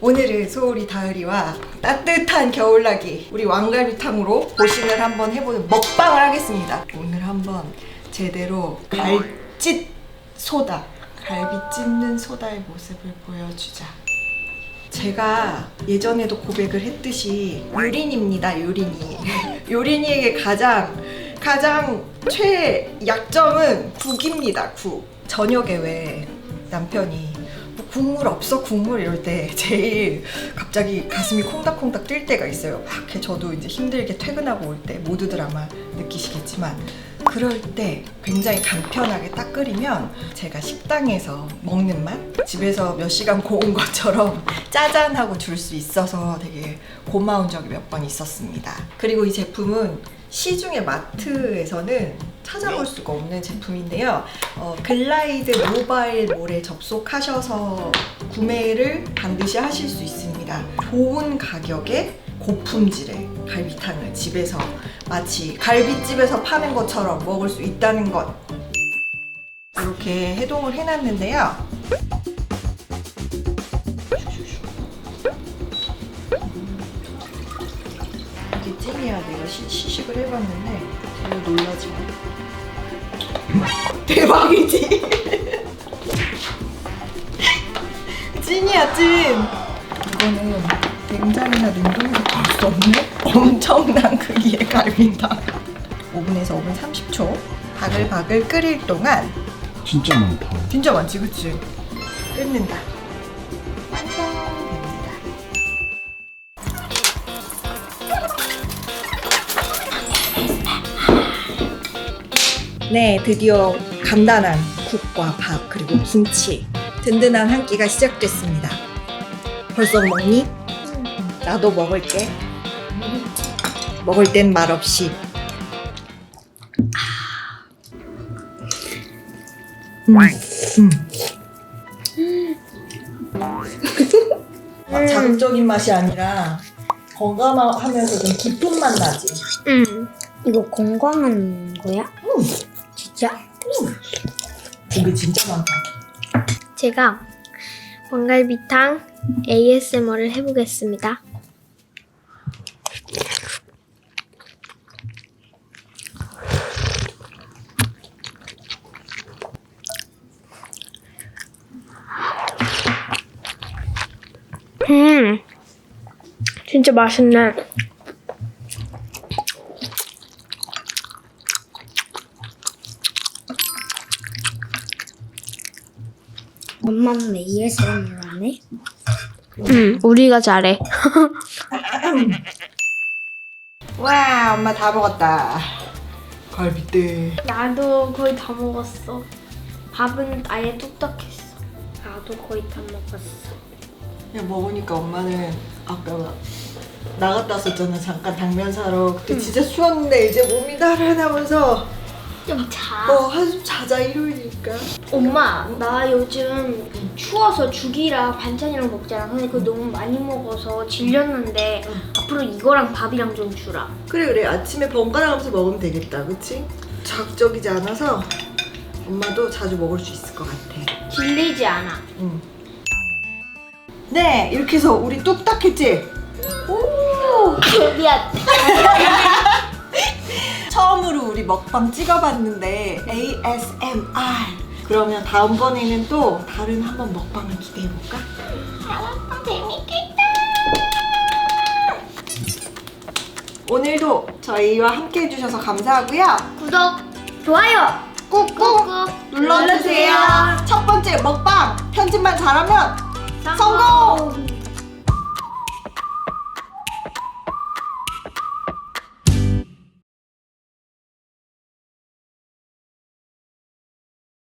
오늘은 소울이 다을이와 따뜻한 겨울나기 우리 왕갈비탕으로 보신을 한번 해보는 먹방을 하겠습니다. 오늘 한번 제대로 갈짓 소다, 갈비 찢는 소다의 모습을 보여주자. 제가 예전에도 고백을 했듯이 유린입니다, 유린이. 유린이에게 가장 가장 최 약점은 국입니다, 국. 저녁에 왜 남편이 뭐 국물 없어 국물 이럴 때 제일 갑자기 가슴이 콩닥콩닥 뛸 때가 있어요. 막 저도 이제 힘들게 퇴근하고 올 때 모두들 아마 느끼시겠지만 그럴 때 굉장히 간편하게 딱 끓이면 제가 식당에서 먹는 맛 집에서 몇 시간 고운 것처럼 짜잔하고 줄 수 있어서 되게 고마운 적이 몇 번 있었습니다. 그리고 이 제품은 시중의 마트에서는 찾아볼 수가 없는 제품인데요. 어, 글라이드 모바일 몰에 접속하셔서 구매를 반드시 하실 수 있습니다. 좋은 가격에 고품질의 갈비탕을 집에서 마치 갈비집에서 파는 것처럼 먹을 수 있다는 것. 이렇게 해동을 해놨는데요. 내가 시, 시식을 해봤는데 제가 놀라지 마. 대박이지. 찐이야 찐. 이거는 냉장이나 냉동에서 볼수 없는 엄청난 크기의 갈비다. 오븐에서 오븐 30초 바글바글 끓일 동안 진짜 많다. 진짜 많지 그치? 끓는다. 네, 드디어 간단한 국과 밥 그리고 김치 든든한 한 끼가 시작됐습니다. 벌써 먹니? 나도 먹을게. 먹을 땐 말없이. 음, 음. 자극적인 맛이 아니라 건강하면서 좀 깊은 맛 나지. 응. 이거 건강한 거야? 음. 진짜? 고기 진짜 많다. 제가 왕갈비탕 ASMR을 해보겠습니다. 음, 진짜 맛있네. 엄마는 ASMR 안 해? 응, 우리가 잘해. 와, 엄마 다 먹었다. 갈비대. 나도 거의 다 먹었어. 밥은 아예 뚝딱했어. 나도 거의 다 먹었어. 야, 먹으니까 엄마는 아까 나갔다 왔었잖아. 잠깐 당면 사러. 그때 진짜 추웠는데 이제 몸이 달아나면서 좀 자. 어, 한숨 자자 일요일 이니까. 엄마, 나 요즘 추워서 죽이랑 반찬이랑 먹잖아. 근데 그거 너무 많이 먹어서 질렸는데 앞으로 이거랑 밥이랑 좀 주라. 그래 그래 아침에 번갈아 가면서 먹으면 되겠다. 그치? 자극적이지 않아서 엄마도 자주 먹을 수 있을 것 같아. 질리지 않아. 응. 네, 이렇게 해서 우리 뚝딱했지? 오! 미안. 우리 먹방 찍어봤는데 ASMR 그러면 다음번에는 또 다른 한번 먹방을 기대해볼까? 재밌겠다. 오늘도 저희와 함께 해주셔서 감사하고요 구독, 좋아요 꾹꾹꾹 눌러주세요 첫 번째 먹방 편집만 잘하면 성공!